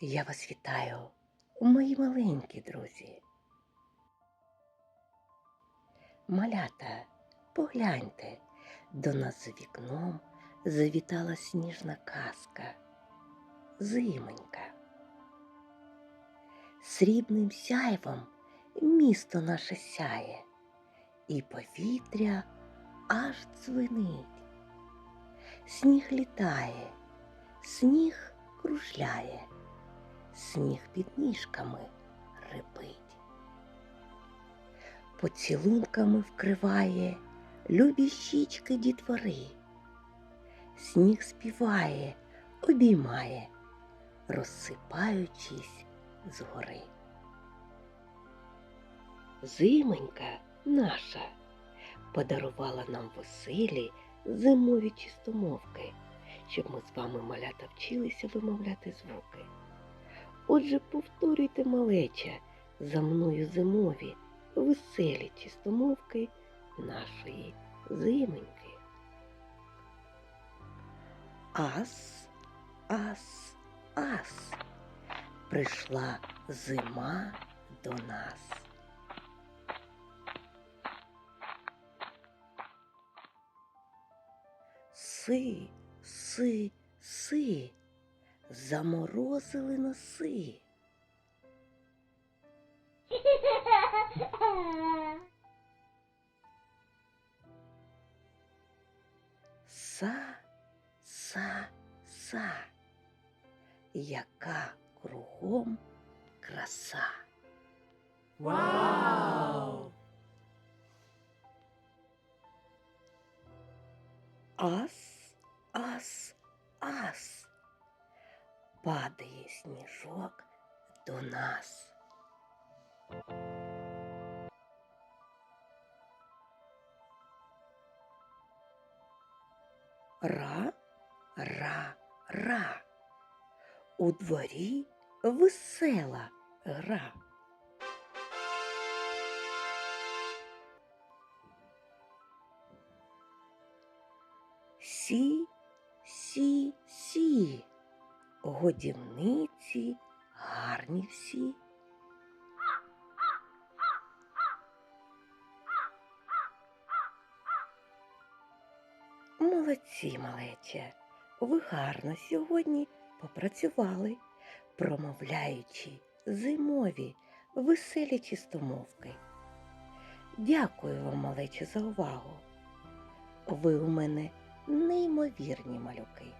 Я вас вітаю, мої маленькі друзі. Малята, погляньте, до нас за вікном завітала сніжна казка, зимонька. Срібним сяйвом місто наше сяє, і повітря аж дзвенить. Сніг літає, сніг кружляє, сніг під ніжками рипить. Поцілунками вкриває любі щічки дітвори. Сніг співає, обіймає, розсипаючись згори. Зименька наша подарувала нам веселі зимові чистомовки, щоб ми з вами малята вчилися вимовляти звуки. Отже, повторюйте малеча за мною зимові веселі чистомовки нашої зименьки. Ас, ас, ас, прийшла зима до нас. Си, си, си, заморозили носи. Са, са, са, яка кругом краса. Вау! Ас, ас, ас, падає сніжок до нас. Ра, ра, ра. У дворі весела гра. Сі, сі, сі, годівниці гарні всі. Молодці, малече, ви гарно сьогодні попрацювали, промовляючи зимові веселі чистомовки. Дякую вам, малече, за увагу. Ви у мене неймовірні малюки.